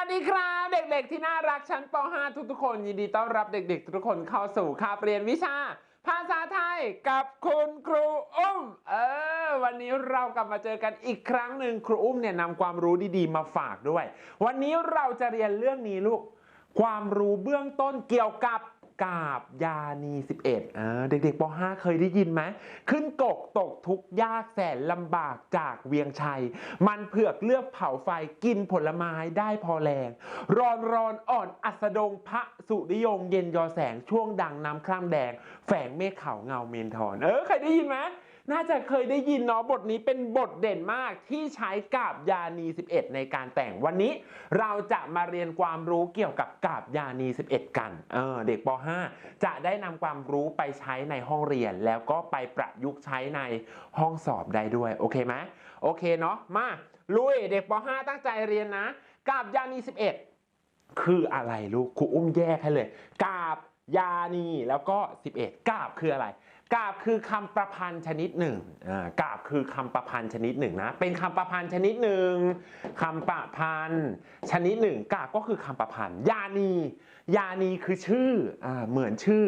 วัสดีครับ เด็กๆที่น่ารักชั้นป .5 ทุกๆคน ยินดีต้อนรับเด็กๆ ทุกคนเข้าสู่คาบเรียนวิชา ภาษาไทยกับคุณครูอุ้ม เออ วันนี้เรากลับมาเจอกันอีกครั้งหนึ่งครูอุ้มเนี่ยนำความรู้ดีๆมาฝากด้วย วันนี้เราจะเรียนเรื่องนี้ลูก ความรู้เบื้องต้นเกี่ยวกับ กาบยานี 11เออเด็กๆป .5 เคยได้ยินไหม ขึ้นกกตกทุกยากแสนลำบากจากเวียงชัย มันเผือกเลือกเผาไฟกินผลไม้ได้พอแรงร้อนร้อนอ่อนอัสดงพระสุริยงเย็นยอแสงช่วงดังน้ำคร่ำแดง แฝงเมฆขาวเงาเมนทอน เออ ใครได้ยินไหม น่าจะเคยได้ยินเนาะบทนี้เป็นบทเด่นมากที่ใช้กาบยานี 11 ในการแต่งวันนี้ เราจะมาเรียนความรู้เกี่ยวกับกาบยานี 11 กันเออเด็กป .5 จะได้นำความรู้ไปใช้ในห้องเรียน แล้วก็ไปประยุกต์ใช้ในห้องสอบได้ด้วยโอเคไหมโอเคเนาะมาลุยเด็กป .5 ตั้งใจเรียนนะ กาบยานี 11 คืออะไรลูกครูอุ้มแยกให้เลย กาบยานีแล้วก็ 11 กาบคืออะไร กาบคือคำประพันธ์ชนิดหนึ่งอ่ากาบคือคำประพันธ์ชนิดหนึ่งนะ เป็นคำประพันธ์ชนิดหนึ่งคำประพันธ์ชนิดหนึ่งกาบก็คือคำประพันธ์ยานี ยานีคือชื่ออ่าเหมือนชื่อ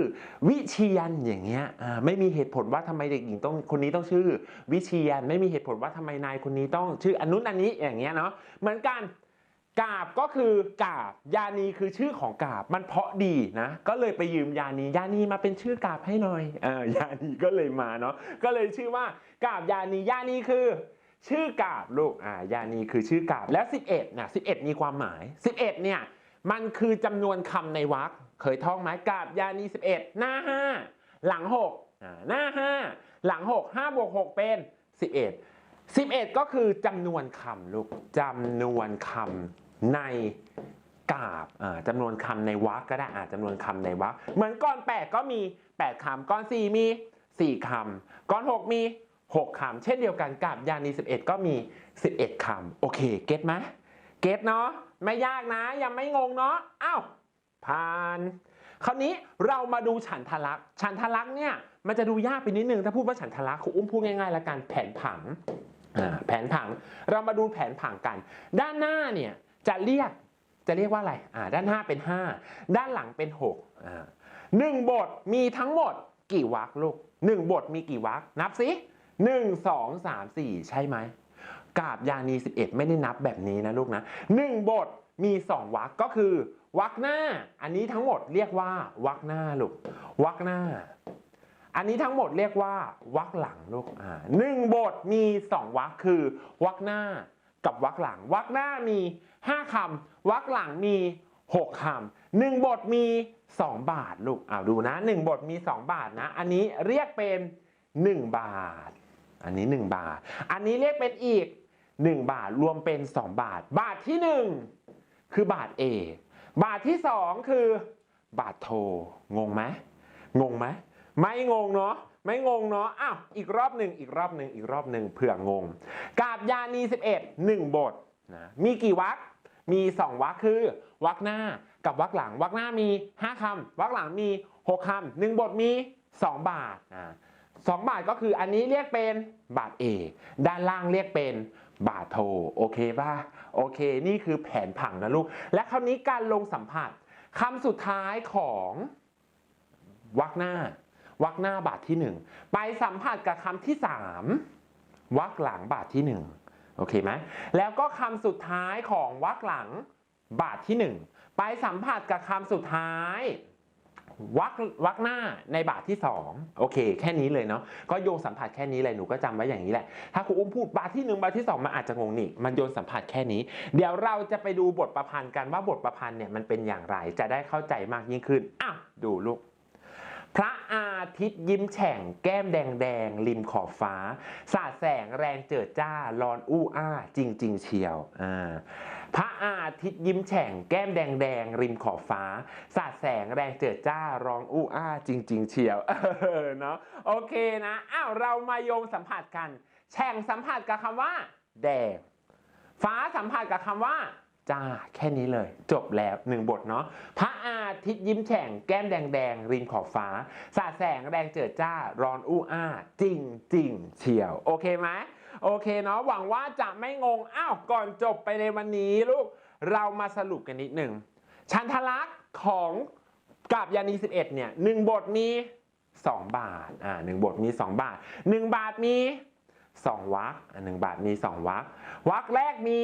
วิเชียนอย่างเงี้ยอ่าไม่มีเหตุผลว่าทำไมเด็กหญิงต้องคนนี้ต้องชื่อ วิเชียนไม่มีเหตุผลว่าทำไมนายคนนี้ต้องชื่ออนนุนอันนี้อย่างเงี้ยเนาะเหมือนกัน กาบก็คือกาบ ยานีคือชื่อของกาบ มันเพราะดีนะ ก็เลยไปยืมยานียานีมาเป็นชื่อกาบให้หน่อยเออยานีก็เลยมาเนาะก็เลยชื่อว่ากาบยานียานีคือชื่อกาบลูกอ่ายานีคือชื่อกาบแล้ว 11นะ11 มีความหมาย 11 เนี่ยมันคือจำนวนคำในวรรคเคยท่องไหมกาบยานี 11 หน้า 5 หลัง6อ่าหน้า 5 หลัง 6 5บวก6เป็น 11 11 ก็คือจำนวนคำลูกจำนวนคำ ในกาบจำนวนคำในวรรคก็ได้อ่าจำนวนคำในวรรคเหมือนก้อน 8 ก็มี 8คำก้อน 4 มี 4คำก้อน 6 มี 6คำเช่นเดียวกันกาบยานี11 ก็มี 11คำโอเค เก็ตไหมเก็ตเนาะไม่ยากนะยังไม่งงเนาะอ้าวผ่าน คราวนี้เรามาดูฉันทลักษ์ฉันทลักษ์เนี่ยมันจะดูยากไปนิดนึงถ้าพูดว่าฉันทลักษ์ครูอุ้มพูดง่ายๆล้วกันแผนผังอ่าแผนผังเรามาดูแผนผังกัน ด้านหน้าเนี่ย จะเรียกจะเรียกว่าอะไรอ่าด้านหน้าเป็น 5 ด้านหลังเป็น6อ่าหนึ่งบทมีทั้งหมดกี่วรรคลูกหนึ่งบทมีกี่วรรคนับสิหนึ่งสองสามสี่ใช่ไหมกาบยานี 11 ไม่ได้นับแบบนี้นะลูกนะหนึ่งบทมีสองวรรคก็คือวรรคหน้า อันนี้ทั้งหมดเรียกว่าวรรคหน้าลูกวรรคหน้า อันนี้ทั้งหมดเรียกว่าวรรคหลังลูกอ่าหนึ่งบทมีสองวรรคคือวรรคหน้า กับวรรคหลังวรรคหน้ามีห้าคำวรรคหลังมีหกคำหนึ่งบทมีสองบาทลูกอ้าวดูนะหนึ่งบทมีสองบาทนะ อันนี้เรียกเป็นหนึ่งบาท อันนี้หนึ่งบาท อันนี้เรียกเป็นอีกหนึ่งบาทรวมเป็นสองบาท บาทที่หนึ่งคือบาทเอบาทที่สองคือบาทโทงงไหมงงไหมไม่งงเนาะ ไม่งงเนาะอ้าวอีกรอบหนึ่งอีกรอบหนึ่งอีกรอบหนึ่งเผื่องง กาบยานี 11 1 บทนะมีกี่วรรคมี 2วรรคคือวรรคหน้ากับวรรคหลังวรรคหน้ามี 5คำวรรคหลังมี 6คำหนึ่งบทมี 2 บาทนะสองบาทก็คืออันนี้เรียกเป็นบาทเอกด้านล่างเรียกเป็นบาทโท โอเคป่ะ โอเค นี่คือแผนผังนะลูก และคราวนี้การลงสัมผัสคำสุดท้ายของวรรคหน้า วรรคหน้าบาทที่ 1 ไปสัมผัสกับคำที่ 3วรรคหลังบาทที่ 1 โอเคไหมแล้วก็คำสุดท้ายของวรรคหลังบาทที่ 1 ไปสัมผัสกับคำสุดท้ายวรรควรรคหน้าในบาทที่ 2 โอเค แค่นี้เลยเนาะก็โยงสัมผัสแค่นี้เลยหนูก็จำไว้อย่างนี้แหละ ถ้าครูอุ้มพูดบาทที่ 1 บาทที่ 2 มันอาจจะงงนี่มันโยนสัมผัสแค่นี้ เดี๋ยวเราจะไปดูบทประพันธ์กันว่าบทประพันธ์เนี่ยมันเป็นอย่างไรจะได้เข้าใจมากยิ่งขึ้นอ้าวดูลูก พระอาทิตย์ยิ้มแฉ่งแก้มแดงแดงริมขอบฟ้า สาดแสงแรงเจิดจ้าร้อนอู้อ้า จริงจริงเชียวอ่าพระอาทิตย์ยิ้มแฉ่งแก้มแดงแดงริมขอบฟ้า สาดแสงแรงเจิดจ้าร้องอู้อ้า จริงจริงเชียวเออเนาะโอเคนะอ้าวเรามาโยงสัมผัสกัน แฉ่งสัมผัสกับคำว่า แดงฟ้าสัมผัสกับคำว่า จ้าแค่นี้เลย จบแล้วหนึ่งบทเนาะพระอาทิตย์ยิ้มแฉ่งแก้มแดงแดงริมขอบฟ้า สาดแสงแรงเจิดจ้าร้อนอู้อ้า จริงจริงเชียว โอเคไหมโอเคเนาะหวังว่าจะไม่งง อ้าว ก่อนจบไปในวันนี้ลูก เรามาสรุปกันนิดหนึ่งชันทลักษ์ของกาบยานี 11 เนี่ยหนึ่งบทมี 2 บาทอ่าหนึ่งบทมี 2 บาท 1 บาทมี 2วรรคอ่าหนึ่งบาทมี 2วรรควรรคแรกมี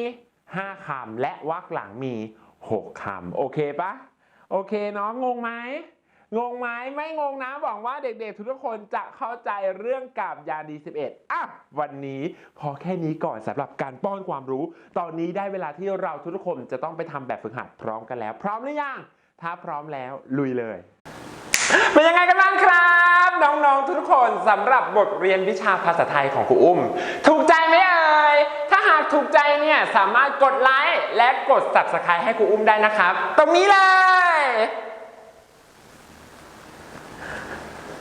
5คำและวรรคหลังมี 6คำโอเคปะโอเคเนาะงงไหมงงไหมไม่งงนะหวังว่าเด็กๆ ทุกคนจะเข้าใจเรื่องกาบยาดี 11อะวันนี้พอแค่นี้ก่อนสำหรับการป้อนความรู้ ตอนนี้ได้เวลาที่เราทุกคนจะต้องไปทำแบบฝึกหัดพร้อมกันแล้ว พร้อมหรือยัง ถ้าพร้อมแล้วลุยเลยเป็นยังไงกันบ้างครับ น้องๆทุกคนสำหรับบทเรียนวิชาภาษาไทยของครูอุ้ม ถูกใจไหมเอ่ย หากถูกใจเนี่ยสามารถกดไลค์และกด subscribe ให้ครูอุ้มได้นะครับ ตรงนี้เลย